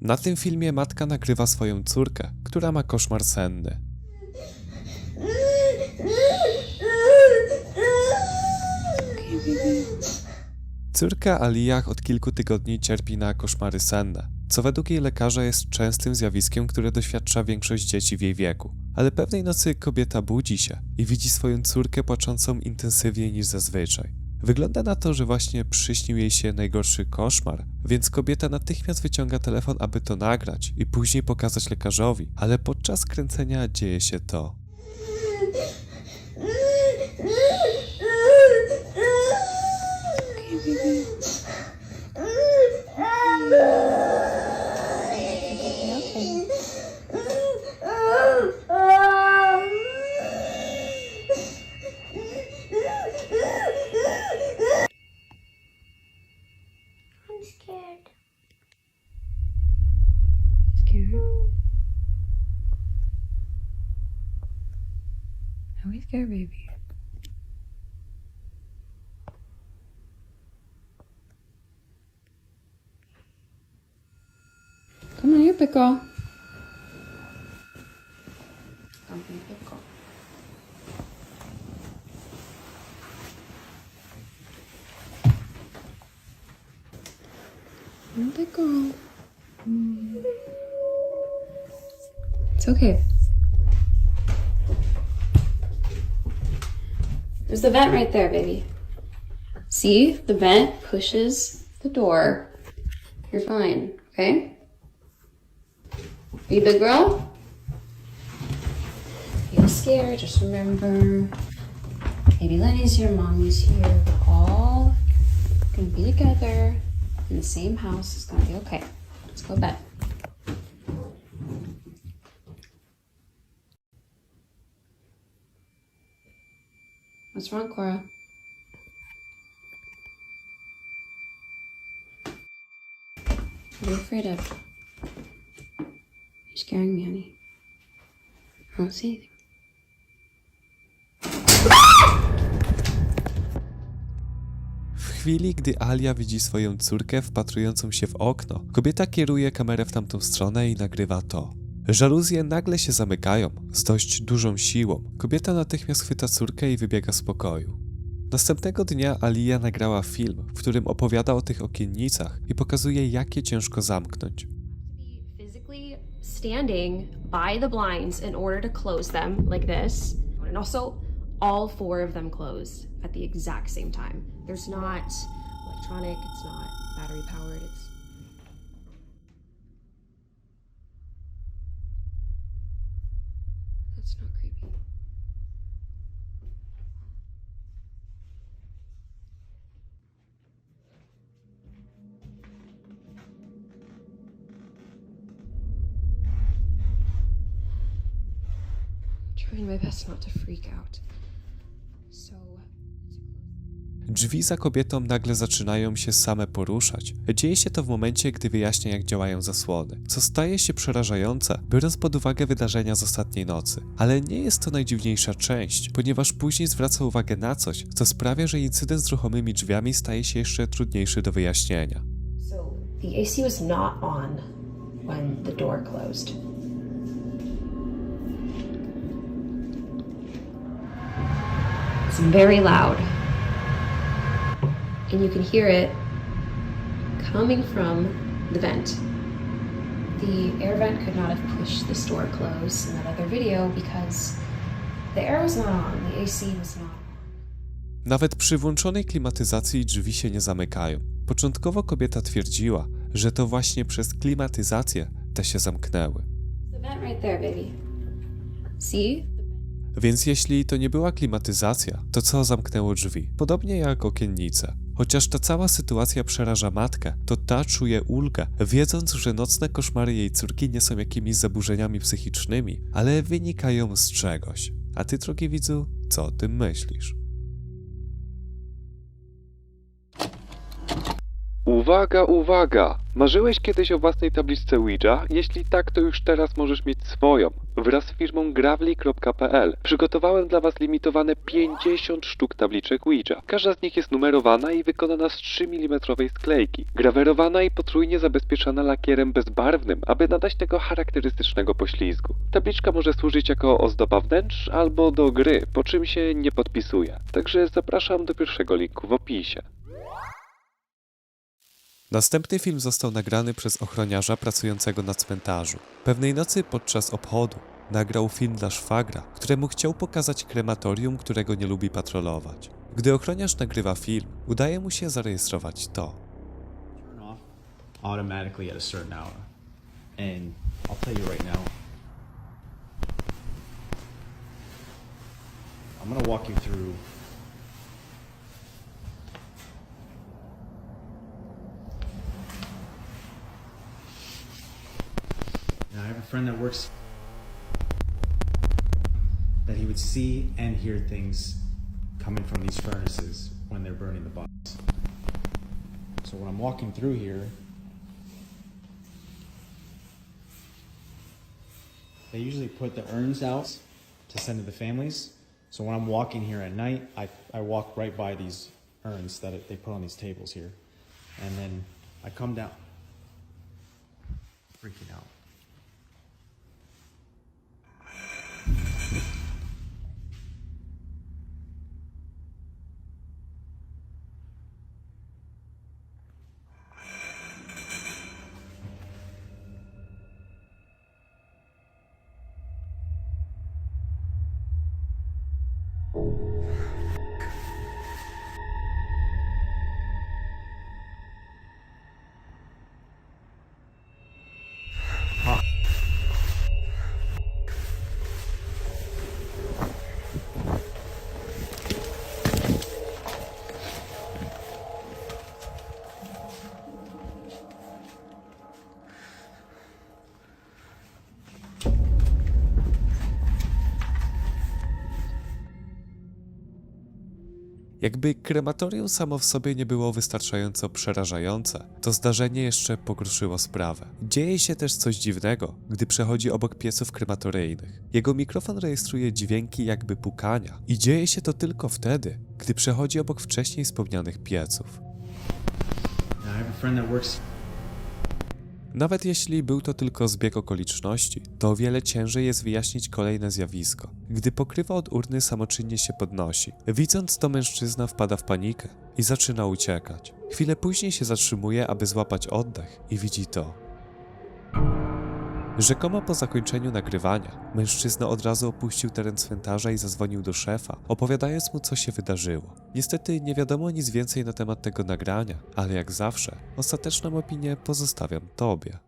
Na tym filmie matka nagrywa swoją córkę, która ma koszmar senny. Córka Aliyah od kilku tygodni cierpi na koszmary senne, co według jej lekarza jest częstym zjawiskiem, które doświadcza większość dzieci w jej wieku. Ale pewnej nocy kobieta budzi się i widzi swoją córkę płaczącą intensywniej niż zazwyczaj. Wygląda na to, że właśnie przyśnił jej się najgorszy koszmar, więc kobieta natychmiast wyciąga telefon, aby to nagrać i później pokazać lekarzowi, ale podczas kręcenia dzieje się to. Are we scared, baby? Come on, here, pickle. Come here, pickle. Pickle. Mm. It's okay. There's the vent right there, baby. See? The vent pushes the door. You're fine, okay? You a big girl? Feel scared, just remember baby Lenny's here, mommy's here. We're all gonna be together in the same house. It's gonna be okay. Let's go to bed. What's wrong, Cora? What are you afraid of? You're scaring me, honey. I don't see anything. Chwili, gdy Alia widzi swoją córkę wpatrującą się w okno, kobieta kieruje kamerę w tamtą stronę i nagrywa to. Żaluzje nagle się zamykają z dość dużą siłą. Kobieta natychmiast chwyta córkę i wybiega z pokoju. Następnego dnia Alia nagrała film, w którym opowiada o tych okiennicach i pokazuje, jak je ciężko zamknąć. standing by the blinds in order to close them like this. And also, all four of them closed at the exact same time. There's not electronic, it's not battery powered, it's. Trying my best not to freak out. So. Drzwi za kobietą nagle zaczynają się same poruszać. Dzieje się to w momencie, gdy wyjaśnia, jak działają zasłony, co staje się przerażające, biorąc pod uwagę wydarzenia z ostatniej nocy. Ale nie jest to najdziwniejsza część, ponieważ później zwraca uwagę na coś, co sprawia, że incydent z ruchomymi drzwiami staje się jeszcze trudniejszy do wyjaśnienia. So, the AC was not on when the door closed. Very loud. And you can hear it coming from the vent. The air vent could not have pushed this door closed in that other video because the air was not on, the AC was not. Nawet przy włączonej klimatyzacji drzwi się nie zamykają. Początkowo kobieta twierdziła, że to właśnie przez klimatyzację te się zamknęły. The vent right there, baby. See? Więc jeśli to nie była klimatyzacja, to co zamknęło drzwi? Podobnie jak okiennice. Chociaż ta cała sytuacja przeraża matkę, to ta czuje ulgę, wiedząc, że nocne koszmary jej córki nie są jakimiś zaburzeniami psychicznymi, ale wynikają z czegoś. A ty, drogi widzu, co o tym myślisz? Uwaga, uwaga! Marzyłeś kiedyś o własnej tabliczce Ouija? Jeśli tak, to już teraz możesz mieć swoją. Wraz z firmą gravely.pl przygotowałem dla Was limitowane 50 sztuk tabliczek Ouija. Każda z nich jest numerowana i wykonana z 3 mm sklejki. Grawerowana i potrójnie zabezpieczona lakierem bezbarwnym, aby nadać tego charakterystycznego poślizgu. Tabliczka może służyć jako ozdoba wnętrz albo do gry, po czym się nie podpisuje. Także zapraszam do pierwszego linku w opisie. Następny film został nagrany przez ochroniarza pracującego na cmentarzu. Pewnej nocy podczas obchodu nagrał film dla szwagra, któremu chciał pokazać krematorium, którego nie lubi patrolować. Gdy ochroniarz nagrywa film, udaje mu się zarejestrować to. I'm gonna walk you through. Friend that works that he would see and hear things coming from these furnaces when they're burning the bodies. So when I'm walking through here, they usually put the urns out to send to the families. So when I'm walking here at night, I, I walk right by these urns that they put on these tables here. And then I come down. Freaking out. うん。Jakby krematorium samo w sobie nie było wystarczająco przerażające, to zdarzenie jeszcze pogorszyło sprawę. Dzieje się też coś dziwnego, gdy przechodzi obok pieców krematoryjnych. Jego mikrofon rejestruje dźwięki jakby pukania i dzieje się to tylko wtedy, gdy przechodzi obok wcześniej wspomnianych pieców. I have a friend that works Nawet jeśli był to tylko zbieg okoliczności, to o wiele ciężej jest wyjaśnić kolejne zjawisko. Gdy pokrywa od urny samoczynnie się podnosi, widząc to mężczyzna wpada w panikę i zaczyna uciekać. Chwilę później się zatrzymuje, aby złapać oddech i widzi to. Rzekomo po zakończeniu nagrywania, mężczyzna od razu opuścił teren cmentarza i zadzwonił do szefa, opowiadając mu, co się wydarzyło. Niestety nie wiadomo nic więcej na temat tego nagrania, ale jak zawsze, ostateczną opinię pozostawiam tobie.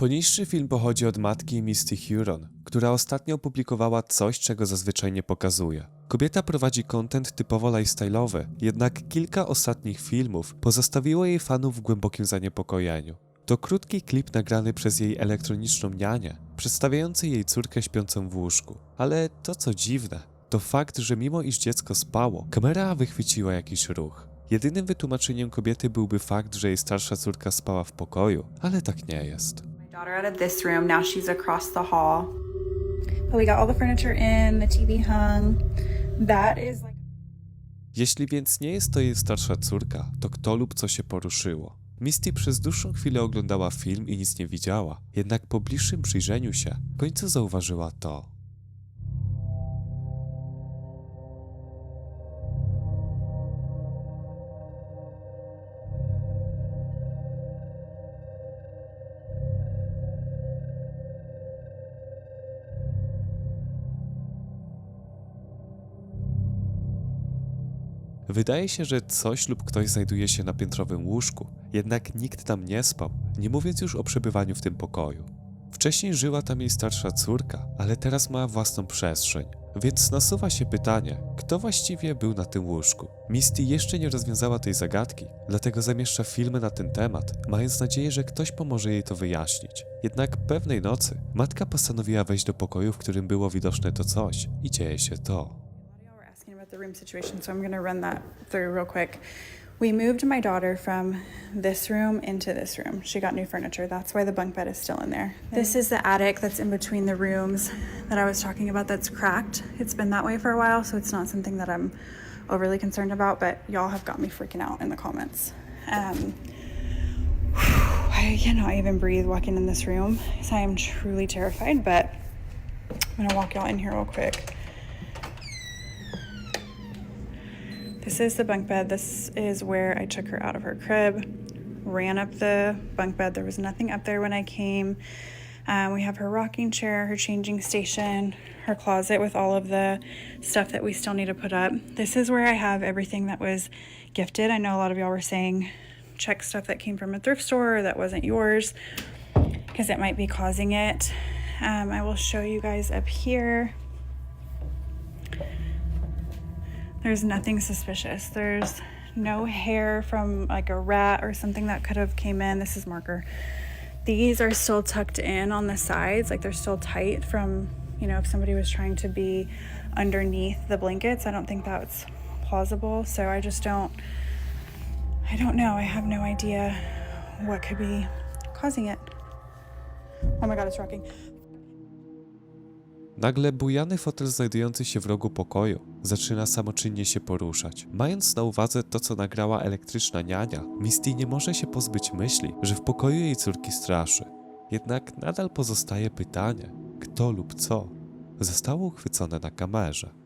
Poniższy film pochodzi od matki Misty Huron, która ostatnio opublikowała coś, czego zazwyczaj nie pokazuje. Kobieta prowadzi content typowo lifestyle'owy, jednak kilka ostatnich filmów pozostawiło jej fanów w głębokim zaniepokojeniu. To krótki klip nagrany przez jej elektroniczną nianię, przedstawiający jej córkę śpiącą w łóżku. Ale to co dziwne, to fakt, że mimo iż dziecko spało, kamera wychwyciła jakiś ruch. Jedynym wytłumaczeniem kobiety byłby fakt, że jej starsza córka spała w pokoju, ale tak nie jest. My daughter out of this room. Now she's across the hall. But we got all the furniture in, the TV hung. That is like Jeśli więc nie jest to jej starsza córka, to kto lub co się poruszyło? Misty przez dłuższą chwilę oglądała film i nic nie widziała, jednak po bliższym przyjrzeniu się w końcu zauważyła to. Wydaje się, że coś lub ktoś znajduje się na piętrowym łóżku, jednak nikt tam nie spał, nie mówiąc już o przebywaniu w tym pokoju. Wcześniej żyła tam jej starsza córka, ale teraz ma własną przestrzeń. Więc nasuwa się pytanie, kto właściwie był na tym łóżku. Misty jeszcze nie rozwiązała tej zagadki, dlatego zamieszcza filmy na ten temat, mając nadzieję, że ktoś pomoże jej to wyjaśnić. Jednak pewnej nocy matka postanowiła wejść do pokoju, w którym było widoczne to coś i dzieje się to. Room situation, so I'm going to run that through real quick. We moved my daughter from this room into this room. She got new furniture. That's why the bunk bed is still in there. This is the attic that's in between the rooms that I was talking about that's cracked. It's been that way for a while, so it's not something that I'm overly concerned about, but y'all have got me freaking out in the comments. Um, I cannot even breathe walking in this room because I am truly terrified, but I'm gonna walk y'all in here real quick. This is the bunk bed. This is where I took her out of her crib, ran up the bunk bed. There was nothing up there when I came. Um, we have her rocking chair, her changing station, her closet with all of the stuff that we still need to put up. This is where I have everything that was gifted. I know a lot of y'all were saying check stuff that came from a thrift store that wasn't yours because it might be causing it. Um, I will show you guys up here. There's nothing suspicious. There's no hair from like a rat or something that could have came in. This is marker. These are still tucked in on the sides, like they're still tight from, you know, if somebody was trying to be underneath the blankets. I don't think that's plausible. So I just don't I don't know. I have no idea what could be causing it. Oh my god, it's rocking. Nagle bujany fotel znajdujący się w rogu pokoju zaczyna samoczynnie się poruszać. Mając na uwadze to, co nagrała elektryczna niania, Misty nie może się pozbyć myśli, że w pokoju jej córki straszy. Jednak nadal pozostaje pytanie, kto lub co zostało uchwycone na kamerze.